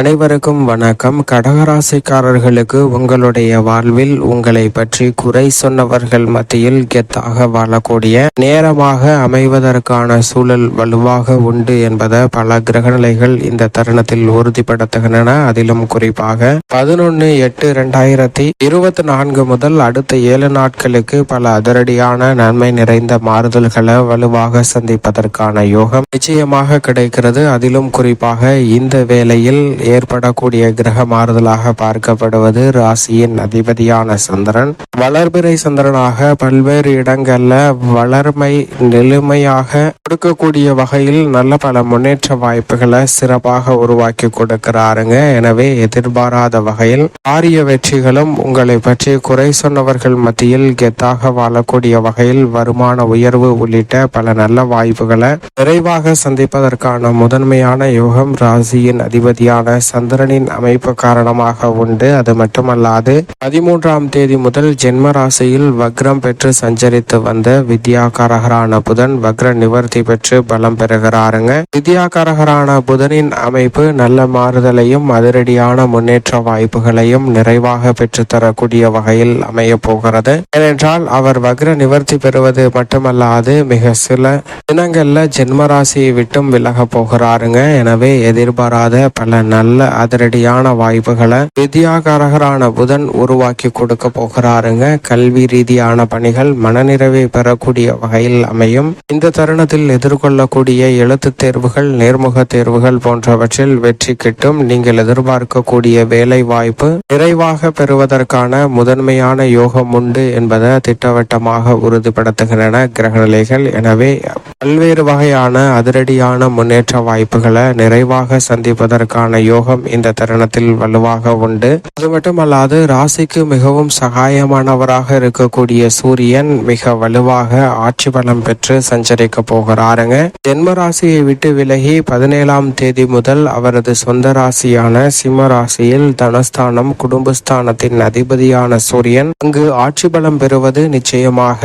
அனைவருக்கும் வணக்கம். கடகராசிக்காரர்களுக்கு உங்களுடைய வாழ்வில் உங்களை பற்றி குறை சொன்னவர்கள் மத்தியில் கெத்தாக வாழக்கூடிய நேரமாக அமைவதற்கான சூழல் வலுவாக உண்டு என்பதை பல கிரகநிலைகள் இந்த தருணத்தில் உறுதிப்படுத்துகின்றன. அதிலும் குறிப்பாக பதினொன்னு எட்டு இரண்டாயிரத்தி இருபத்தி நான்கு முதல் அடுத்த ஏழு நாட்களுக்கு பல அதிரடியான நன்மை நிறைந்த மாறுதல்களை வலுவாக சந்திப்பதற்கான யோகம் நிச்சயமாக கிடைக்கிறது. அதிலும் குறிப்பாக இந்த வேளையில் ஏற்படக்கூடிய கிரக மாறுதலாக பார்க்கப்படுவது ராசியின் அதிபதியான சந்திரன். வளர்பிறை சந்திரனாக பல்வேறு இடங்கள்ல வளர்மை நிலைமையாக கொடுக்கக்கூடிய வகையில் நல்ல பல முன்னேற்ற வாய்ப்புகளை சிறப்பாக உருவாக்கி கொடுக்கிறாருங்க. எனவே எதிர்பாராத வகையில் ஆரிய வெற்றிகளும் உங்களை பற்றி குறை சொன்னவர்கள் மத்தியில் கெத்தாக வாழக்கூடிய வகையில் வருமான உயர்வு உள்ளிட்ட பல நல்ல வாய்ப்புகளை விரைவாக சந்திப்பதற்கான முதன்மையான யோகம் ராசியின் அதிபதியான சந்திரனின் அமைப்பு காரணமாக உண்டு. அது மட்டுமல்லாது பதிமூன்றாம் தேதி முதல் ஜென்ம ராசியில் வக்ரம் பெற்று சஞ்சரித்து வந்த வித்யாகாரகரான புதன் வக்ர நிவர்த்தி பெற்று பலம் பெறுகிறாருங்க. வித்யாகாரகரான புதனின் அமைப்பு நல்ல மாறுதலையும் அதிரடியான முன்னேற்ற வாய்ப்புகளையும் நிறைவாக பெற்றுத்தரக்கூடிய வகையில் அமைய போகிறது. ஏனென்றால் அவர் வக்ர நிவர்த்தி பெறுவது மட்டுமல்லாது மிக சில தினங்கள்ல ஜென்ம ராசியை விட்டும் விலக போகிறாருங்க. எனவே எதிர்பாராத பல நல்ல அதிரடியான வாய்ப்புகளை வித்யாகாரகரான புதன் உருவாக்கி கொடுக்க போகிறாருங்க. கல்வி ரீதியான பணிகள் மனநிறைவை பெறக்கூடிய வகையில் அமையும். இந்த தருணத்தில் எதிர்கொள்ளக்கூடிய எழுத்து தேர்வுகள் நேர்முக தேர்வுகள் போன்றவற்றில் வெற்றி கிட்டும். நீங்கள் எதிர்பார்க்கக்கூடிய வேலை வாய்ப்பு நிறைவாக பெறுவதற்கான முதன்மையான யோகம் உண்டு என்பதை திட்டவட்டமாக உறுதிப்படுத்துகின்றன கிரகநிலைகள். எனவே பல்வேறு வகையான அதிரடியான முன்னேற்ற வாய்ப்புகளை நிறைவாக சந்திப்பதற்கான யோகம் இந்த தருணத்தில் வலுவாக உண்டு. அது மட்டுமல்லாது ராசிக்கு மிகவும் சகாயமானவராக இருக்கக்கூடிய சூரியன் மிக வலுவாக ஆட்சி பலம் பெற்று சஞ்சரிக்க போகிறாருங்க. ஜென்ம ராசியை விட்டு விலகி பதினேழாம் தேதி முதல் அவரது சொந்த ராசியான சிம்ம ராசியில் தனஸ்தானம் குடும்பஸ்தானத்தின் அதிபதியான சூரியன் அங்கு ஆட்சி பலம் பெறுவது நிச்சயமாக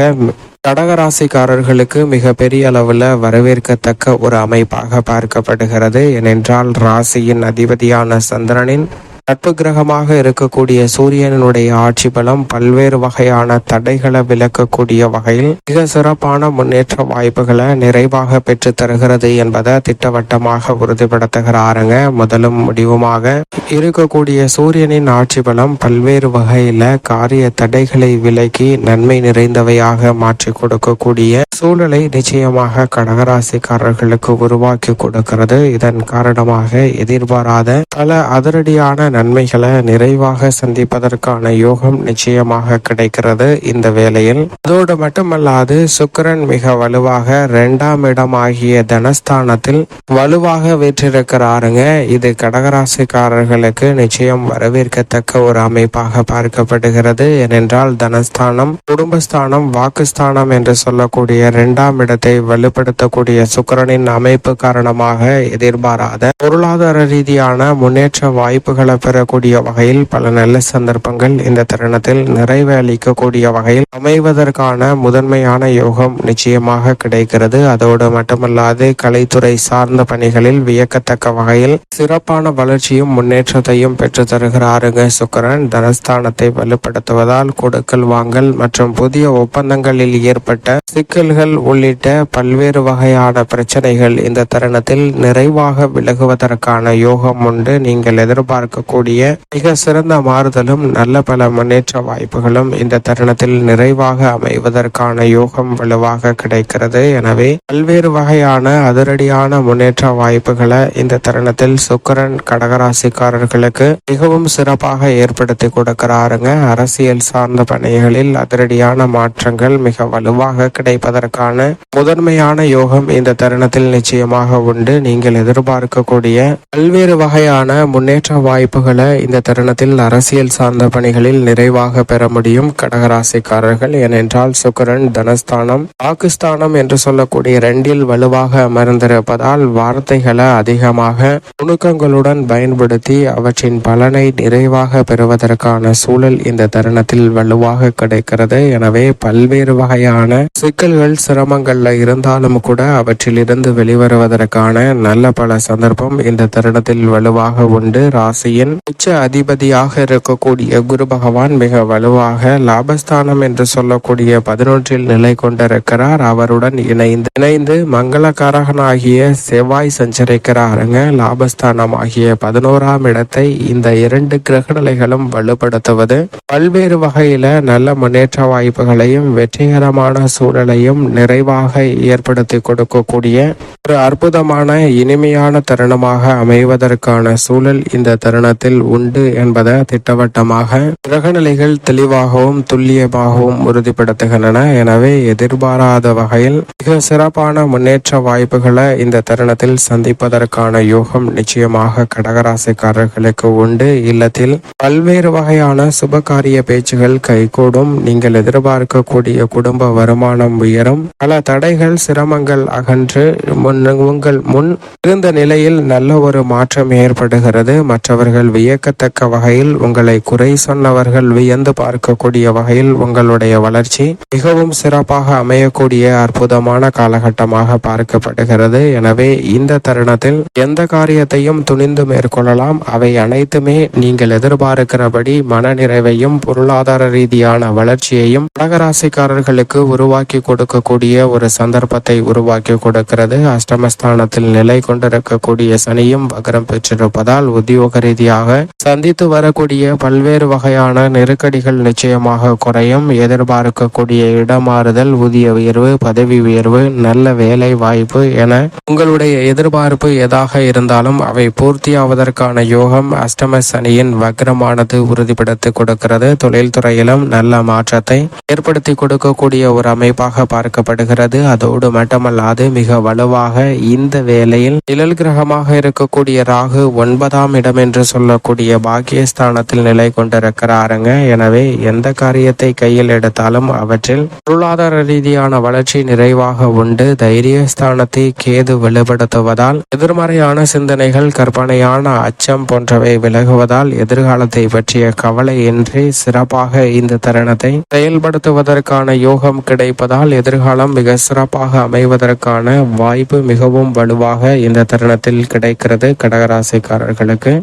கடகராசிக்காரர்களுக்கு மிக பெரிய அளவில் வரவேற்கத்தக்க ஒரு அமைப்பாக பார்க்கப்படுகிறது. ஏனென்றால் ராசியின் அதிபதியான சந்திரனின் நட்பு கிரகமாக இருக்கக்கூடிய சூரியனுடைய ஆட்சி பலம் பல்வேறு வகையான தடைகளை விளக்கக்கூடிய வகையில் மிக சிறப்பான முன்னேற்ற வாய்ப்புகளை நிறைவாக பெற்று தருகிறது என்பதை திட்டவட்டமாக உறுதிப்படுத்துகிறாருங்க. முதலும் முடிவுமாக இருக்கக்கூடிய சூரியனின் ஆட்சி பலம் பல்வேறு வகையில காரிய தடைகளை விலக்கி நன்மை நிறைந்தவையாக மாற்றி கொடுக்கக்கூடிய சூழலை நிச்சயமாக கடகராசிக்காரர்களுக்கு உருவாக்கி கொடுக்கிறது. இதன் காரணமாக எதிர்பாராத பல அதிரடியான நன்மைகளை நிறைவாக சந்திப்பதற்கான யோகம் நிச்சயமாக கிடைக்கிறது இந்த வேளையில். அதோடு மட்டுமல்லாது சுக்கரன் மிக வலுவாக இரண்டாம் இடமாகிய தனஸ்தானத்தில் வலுவாக வீற்றிருக்கிறாருங்க. இது கடகராசிக்காரர்களுக்கு நிச்சயம் வரவேற்கத்தக்க ஒரு அமைப்பாக பார்க்கப்படுகிறது. ஏனென்றால் தனஸ்தானம் குடும்பஸ்தானம் வாக்குஸ்தானம் என்று சொல்லக்கூடிய இரண்டாம் இடத்தை வலுப்படுத்தக்கூடிய சுக்கரனின் அமைப்பு காரணமாக எதிர்பாராத பொருளாதார ரீதியான முன்னேற்ற வாய்ப்புகளை பெறக்கூடிய வகையில் பல நல்ல சந்தர்ப்பங்கள் இந்த தருணத்தில் நிறைவு அளிக்கக்கூடிய வகையில் அமைவதற்கான முதன்மையான யோகம் நிச்சயமாக கிடைக்கிறது. அதோடு மட்டுமல்லாது கலைத்துறை சார்ந்த பணிகளில் வியக்கத்தக்க வகையில் சிறப்பான வளர்ச்சியும் முன்னேற்றத்தையும் பெற்று தருகிறாருங்க சுக்கரன். தனஸ்தானத்தை வலுப்படுத்துவதால் கொடுக்கல் வாங்கல் மற்றும் புதிய ஒப்பந்தங்களில் ஏற்பட்ட சிக்கல்கள் உள்ளிட்ட பல்வேறு வகையான பிரச்சனைகள் இந்த தருணத்தில் நிறைவாக விலகுவதற்கான யோகம் உண்டு. நீங்கள் எதிர்பார்க்க எதிர்பார்க்கக்கூடிய மிக சிறந்த மாறுதலும் நல்ல பல முன்னேற்ற வாய்ப்புகளும் இந்த தருணத்தில் நிறைவாக அமைவதற்கான யோகம் வலுவாக கிடைக்கிறது. எனவே பல்வேறு வகையான அதிரடியான முன்னேற்ற வாய்ப்புகளை இந்த தருணத்தில் சுக்கரன் கடகராசிக்காரர்களுக்கு மிகவும் சிறப்பாக ஏற்படுத்தி கொடுக்கிறாருங்க. அரசியல் சார்ந்த பணிகளில் அதிரடியான மாற்றங்கள் மிக வலுவாக கிடைப்பதற்கான முதன்மையான யோகம் இந்த தருணத்தில் நிச்சயமாக உண்டு. நீங்கள் எதிர்பார்க்கக்கூடிய பல்வேறு வகையான முன்னேற்ற வாய்ப்பு வாய்ப்புகளை இந்த தருணத்தில் அரசியல் சார்ந்த பணிகளில் நிறைவாக பெற முடியும் கடகராசிக்காரர்கள். ஏனென்றால் சுக்கரன் தனஸ்தானம். பாகிஸ்தானம் என்று சொல்லக்கூடிய ரெண்டில் வலுவாக அமர்ந்திருப்பதால் வார்த்தைகளை அதிகமாக நுணுக்கங்களுடன் பயன்படுத்தி அவற்றின் பலனை நிறைவாக பெறுவதற்கான சூழல் இந்த தருணத்தில் வலுவாக கிடைக்கிறது. எனவே பல்வேறு வகையான சிக்கல்கள் சிரமங்கள்ல இருந்தாலும் கூட அவற்றிலிருந்து வெளிவருவதற்கான நல்ல பல சந்தர்ப்பம் இந்த தருணத்தில் வலுவாக உண்டு. ராசியின் உச்ச அதிபதியாக இருக்கக்கூடிய குரு பகவான் மிக வலுவாக லாபஸ்தானம் என்று சொல்லக்கூடிய பதினொன்றில் நிலை கொண்டிருக்கிறார். அவருடன் இணைந்து இணைந்து மங்களகாரகனாகிய செவ்வாய் சஞ்சரிக்கிறாருங்க. லாபஸ்தானம் ஆகிய பதினோராம் இடத்தை இந்த இரண்டு கிரகநிலைகளும் வலுப்படுத்துவது. பல்வேறு வகையில நல்ல முன்னேற்ற வாய்ப்புகளையும் வெற்றிகரமான சூழலையும் நிறைவாக ஏற்படுத்தி கொடுக்கக்கூடிய ஒரு அற்புதமான இனிமையான தருணமாக அமைவதற்கான சூழல் இந்த தருணத்தில் உண்டு என்பதை திட்டவட்டமாக கிரகநிலைகள் தெளிவாகவும் துல்லியமாகவும் உறுதிப்படுத்துகின்றன. எனவே எதிர்பாராத வகையில் மிக சிறப்பான முன்னேற்ற வாய்ப்புகளை இந்த தருணத்தில் சந்திப்பதற்கான யோகம் நிச்சயமாக கடகராசிக்காரர்களுக்கு உண்டு. இல்லத்தில் பல்வேறு வகையான சுபகாரிய பேச்சுகள் கைகூடும். நீங்கள் எதிர்பார்க்கக்கூடிய குடும்ப வருமானம் உயரும். பல தடைகள் சிரமங்கள் அகன்று முன் உங்கள் முன் இருந்த நிலையில் நல்ல ஒரு மாற்றம் ஏற்படுகிறது. மற்றவர்கள் வியக்கத்தக்க வகையில் உங்களை குறை சொன்னவர்கள் வியந்து பார்க்கக்கூடிய வகையில் உங்களுடைய வளர்ச்சி மிகவும் சிறப்பாக அமையக்கூடிய அற்புதமான காலகட்டமாக பார்க்கப்படுகிறது. எனவே இந்த தருணத்தில் எந்த காரியத்தையும் துணிந்து மேற்கொள்ளலாம். அவை அனைத்துமே நீங்கள் எதிர்பார்க்கிறபடி மனநிறைவையும் பொருளாதார ரீதியான வளர்ச்சியையும் கடகராசிக்காரர்களுக்கு உருவாக்கி கொடுக்கக்கூடிய ஒரு சந்தர்ப்பத்தை உருவாக்கி கொடுக்கிறது. அஷ்டமஸ்தானத்தில் நிலை கொண்டிருக்கக்கூடிய சனியும் வக்ரம் பெற்றிருப்பதால் உத்தியோக ரீதியாக சந்தித்து வரக்கூடிய பல்வேறு வகையான நெருக்கடிகள் நிச்சயமாக குறையும். எதிர்பார்க்கக்கூடிய இடமாறுதல் ஊதிய உயர்வு பதவி உயர்வு நல்ல வேலை வாய்ப்பு என உங்களுடைய எதிர்பார்ப்பு எதாக இருந்தாலும் அவை பூர்த்தியாவதற்கான யோகம் அஷ்டம சனியின் வக்ரமானது உறுதிப்படுத்தி கொடுக்கிறது. தொழில்துறையிலும் நல்ல மாற்றத்தை ஏற்படுத்தி கொடுக்கக்கூடிய ஒரு அமைப்பாக பார்க்கப்படுகிறது. அதோடு மட்டுமல்லாது மிக வலுவாக இந்த வேலையில் நிழல் கிரகமாக இருக்கக்கூடிய ராகு ஒன்பதாம் இடம் என்று சொல்ல சொல்லக்கூடிய பாக்கியஸ்தானத்தில் நிலை கொண்டிருக்கிறாருங்க. எனவே எந்த காரியத்தை கையில் எடுத்தாலும் அவற்றில் பொருளாதார ரீதியான வளர்ச்சி நிறைவாக உண்டு. தைரியஸ்தானத்தை கேது வெளிப்படுத்துவதால் எதிர்மறையான சிந்தனைகள் கற்பனையான அச்சம் போன்றவை விலகுவதால் எதிர்காலத்தை பற்றிய கவலை இன்றி சிறப்பாக இந்த தருணத்தை செயல்படுத்துவதற்கான யோகம் கிடைப்பதால் எதிர்காலம் மிக சிறப்பாக அமைவதற்கான வாய்ப்பு மிகவும் வலுவாக இந்த தருணத்தில் கிடைக்கிறது கடகராசிக்காரர்களுக்கு.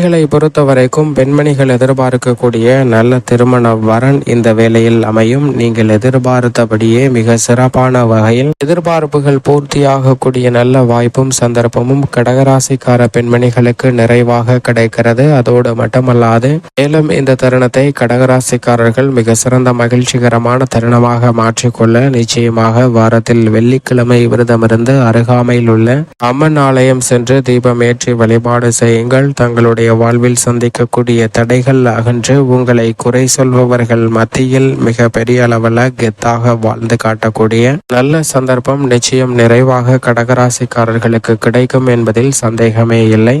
பெண்மணிகளை பொறுத்த வரைக்கும் பெண்மணிகள் எதிர்பார்க்கக்கூடிய நல்ல திருமண வரன் இந்த வேலையில் அமையும். நீங்கள் எதிர்பார்த்தபடியே மிக சிறப்பான வகையில் எதிர்பார்ப்புகள் பூர்த்தியாகக்கூடிய நல்ல வாய்ப்பும் சந்தர்ப்பமும் கடகராசிக்கார பெண்மணிகளுக்கு நிறைவாக கிடைக்கிறது. அதோடு மட்டுமல்லாது மேலும் இந்த தருணத்தை கடகராசிக்காரர்கள் மிக சிறந்த மகிழ்ச்சிகரமான தருணமாக மாற்றிக்கொள்ள நிச்சயமாக வாரத்தில் வெள்ளிக்கிழமை விரதமிருந்து அருகாமையில் உள்ள அம்மன் ஆலயம் சென்று தீபம் ஏற்றி வழிபாடு செய்யுங்கள். தங்களுடைய வாழ்வில் சந்திக்கக்கூடிய தடைகள் அகன்று உங்களை குறை சொல்பவர்கள் மத்தியில் மிக பெரிய அளவில் கெத்தாக வாழ்ந்து காட்டக்கூடிய நல்ல சந்தர்ப்பம் நிச்சயம் நிறைவாக கடகராசிக்காரர்களுக்கு கிடைக்கும் என்பதில் சந்தேகமே இல்லை.